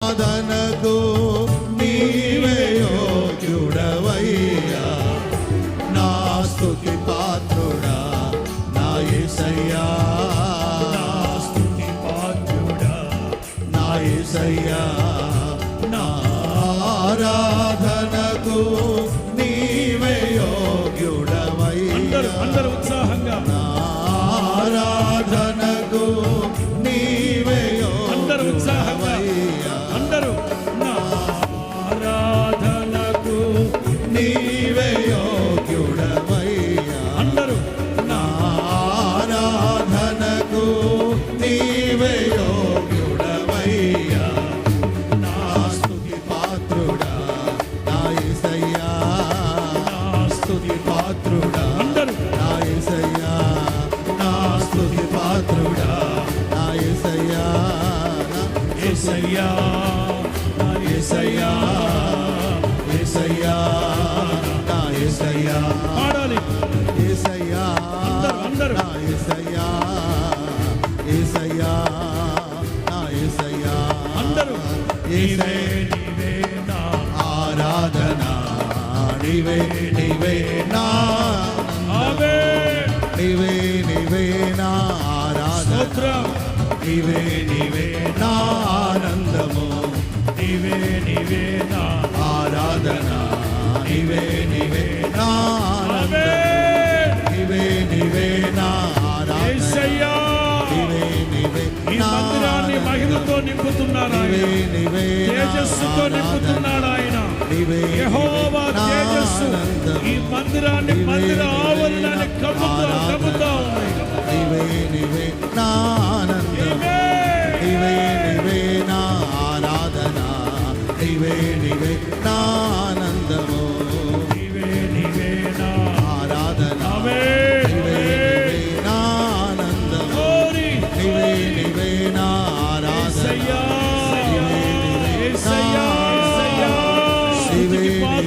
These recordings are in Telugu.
ఆరాధనకు నీవే యోగ్యుడవయ్యా. నా స్తుతి పాత్రుడా నా యేసయ్యా నా స్తుతి పాత్రుడా నా యేసయ్యా నా ఆరాధనకు ఏసయ్యా నా ఏసయ్యా ఏసయ్యా నా ఏసయ్యా. ఆడాలి. ఏసయ్యా అందరూ నా ఆరాధన నీవే నీవే ఈ మందిరాన్ని మహిమతో నింపుతున్నాడు ఆయన. తేజస్సుతో నింపుతున్నాడు ఆయన. ఈ మందిరాన్ని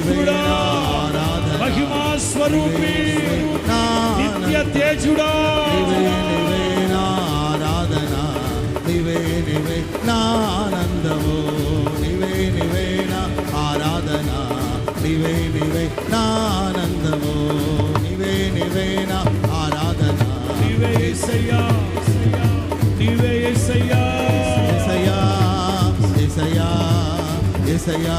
స్తుతికి మహిమా స్వరూపి నిత్య తేజుడా. ఆరాధన నీవే నీవే నా ఆనందము నివే నీవే నా ఆరాధన నివే నివే నా ఆనందము నివే నీవే నా ఆరాధన నివే యేసయ్యా నీవే యేసయ్యా ఏసయ్యా ఏసయ్యా ఏసయ్యా.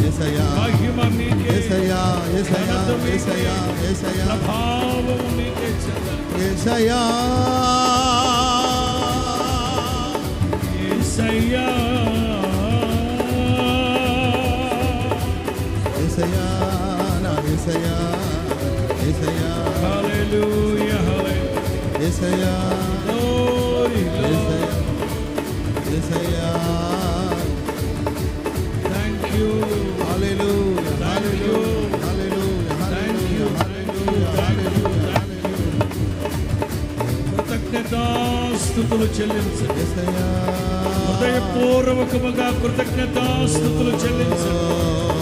ఏసయ్యా మహిమ మీకే ఏసయ్యా ఏసయ్యా ఏసయ్యా ఏసయ్యా ప్రభావం మీకే చెందాలి ఏసయ్యా యేసయ్యా ఏసయ్యా నా ఏసయ్యా ఏసయ్యా హల్లెలూయా హల్లెలూయా. ఏసయ్యా థ్యాంక్ యూ హాలేలు హాలేలు హాలేలు హాలేలు హాలేలు కృతజ్ఞతాస్తుతులు చెల్లించండి. ఏసయ్యా హృదయపూర్వకముగా కృతజ్ఞతాస్తుతులు చెల్లించండి.